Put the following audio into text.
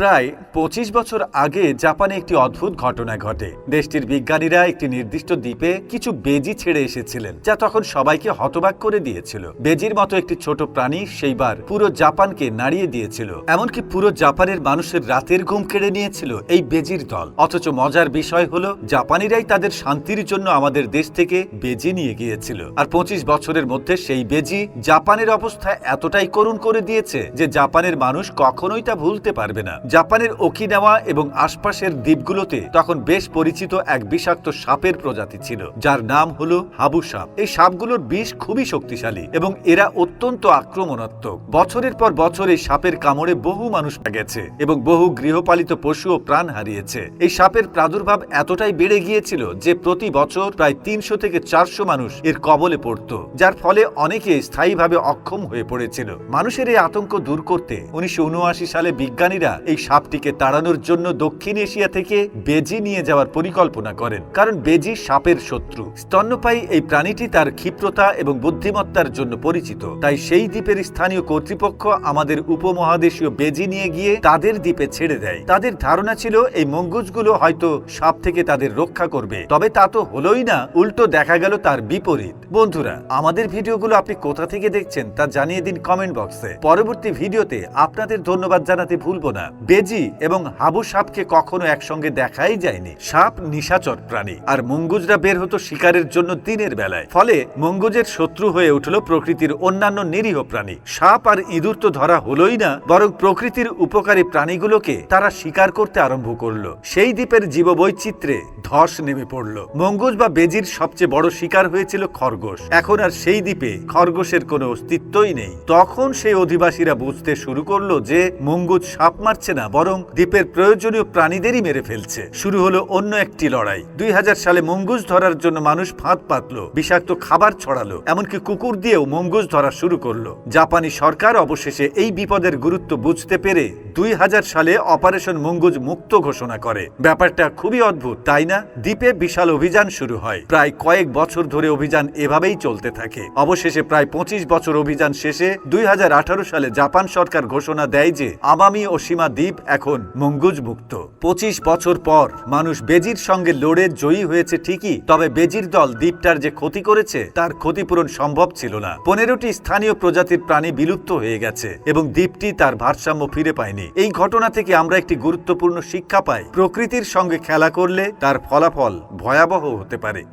প্রায় পঁচিশ বছর আগে জাপানে একটি অদ্ভুত ঘটনা ঘটে। দেশটির বিজ্ঞানীরা একটি নির্দিষ্ট দ্বীপে কিছু বেজি ছেড়ে এসেছিলেন, যা তখন সবাইকে হতবাক করে দিয়েছিল। বেজির মতো একটি ছোট প্রাণী সেইবার পুরো জাপানকে নাড়িয়ে দিয়েছিল, এমনকি পুরো জাপানের মানুষের রাতের ঘুম কেড়ে নিয়েছিল এই বেজির দল। অথচ মজার বিষয় হলো, জাপানিরাই তাদের শান্তির জন্য আমাদের দেশ থেকে বেজি নিয়ে গিয়েছিল। আর পঁচিশ বছরের মধ্যে সেই বেজি জাপানের অবস্থা এতটাই করুণ করে দিয়েছে যে জাপানের মানুষ কখনোই তা ভুলতে পারবে না। জাপানের ওকিনাওয়া এবং আশপাশের দ্বীপগুলোতে তখন বেশ পরিচিত এক বিষাক্ত সাপের প্রজাতি ছিল, যার নাম হলো হাবু সাপ। এই সাপগুলোর বিষ খুবই শক্তিশালী এবং এরা অত্যন্ত আক্রমণাত্মক। বছরের পর বছর এই সাপের কামড়ে বহু মানুষ গেছে এবং বহু গৃহপালিত পশুও প্রাণ হারিয়েছে। এই সাপের প্রাদুর্ভাব এতটাই বেড়ে গিয়েছিল যে প্রতি বছর প্রায় তিনশো থেকে চারশো মানুষ এর কবলে পড়ত, যার ফলে অনেকে স্থায়ীভাবে অক্ষম হয়ে পড়েছিল। মানুষের এই আতঙ্ক দূর করতে উনিশশো উনআশি সালে বিজ্ঞানীরা এই সাপটিকে তাড়ানোর জন্য দক্ষিণ এশিয়া থেকে বেজি নিয়ে যাওয়ার পরিকল্পনা করেন, কারণ বেজি সাপের শত্রু। স্তন্যপায়ী এই প্রাণীটি তার ক্ষিপ্রতা এবং বুদ্ধিমত্তার জন্য পরিচিত। তাই সেই দ্বীপের স্থানীয় কর্তৃপক্ষ আমাদের উপমহাদেশীয় বেজি নিয়ে গিয়ে তাদের দ্বীপে ছেড়ে দেয়। তাদের ধারণা ছিল এই মঙ্গুজগুলো হয়তো সাপ থেকে তাদের রক্ষা করবে, তবে তা তো হলোই না, উল্টো দেখা গেল তার বিপরীত। বন্ধুরা, আমাদের ভিডিওগুলো আপনি কোথা থেকে দেখছেন তা জানিয়ে দিন কমেন্ট বক্সে। পরবর্তী ভিডিওতে আপনাদের ধন্যবাদ জানাতে ভুলবো না। বেজি এবং হাবু সাপকে কখনো একসঙ্গে দেখাই যায়নি। সাপ নিশাচর প্রাণী। আর মঙ্গুজরা বের হতো শিকারের জন্য দিনের বেলায়। ফলে মঙ্গুজের শত্রু হয়ে উঠল প্রকৃতির অন্যান্য নিরীহ প্রাণী। সাপ আর ইঁদুর তো ধরা হলোই না, বরং প্রকৃতির উপকারী প্রাণীগুলোকে তারা শিকার করতে আরম্ভ করল। সেই দ্বীপের জীববৈচিত্র্যে ধস নেমে পড়ল। মঙ্গুজ বা বেজির সবচেয়ে বড় শিকার হয়েছিল খরগোশ। এখন আর সেই দ্বীপে খরগোশের কোনো অস্তিত্বই নেই। তখন সেই অধিবাসীরা বুঝতে শুরু করল যে মঙ্গুজ সাপ মারছে না, বরং দ্বীপের প্রয়োজনীয় প্রাণীদেরই মেরে ফেলছে। শুরু হলো অন্য একটি লড়াই। দুই হাজার সালে মঙ্গুজ ধরার জন্য মানুষ ফাঁদ পাতল, বিষাক্ত খাবার ছড়ালো, এমনকি কুকুর দিয়েও মঙ্গুজ ধরা শুরু করল। জাপানি সরকার অবশেষে এই বিপদের গুরুত্ব বুঝতে পেরে দুই হাজার সালে অপারেশন মঙ্গুজ মুক্ত ঘোষণা করে। ব্যাপারটা খুবই অদ্ভুত, তাই না? দ্বীপে বিশাল অভিযান শুরু হয়। প্রায় কয়েক বছর ধরে অভিযান এভাবেই চলতে থাকে। অবশেষে প্রায় পঁচিশ বছর অভিযান শেষে দুই হাজার আঠারো সালে জাপান সরকার ঘোষণা দেয় যে, আমামি ও সীমা দ্বীপ এখন মঙ্গুজ মুক্ত। পঁচিশ বছর পর মানুষ বেজির সঙ্গে লড়ে জয়ী হয়েছে ঠিকই, তবে বেজির দল দ্বীপটার যে ক্ষতি করেছে, তার ক্ষতিপূরণ সম্ভব ছিল না। পনেরোটি স্থানীয় প্রজাতির প্রাণী বিলুপ্ত হয়ে গেছে, এবং দ্বীপটি তার ভারসাম্য ফিরে পায়নি। এই ঘটনা থেকে আমরা একটি গুরুত্বপূর্ণ শিক্ষা পাই। প্রকৃতির সঙ্গে খেলা করলে তার ফলাফল ভয়াবহ হতে পারে।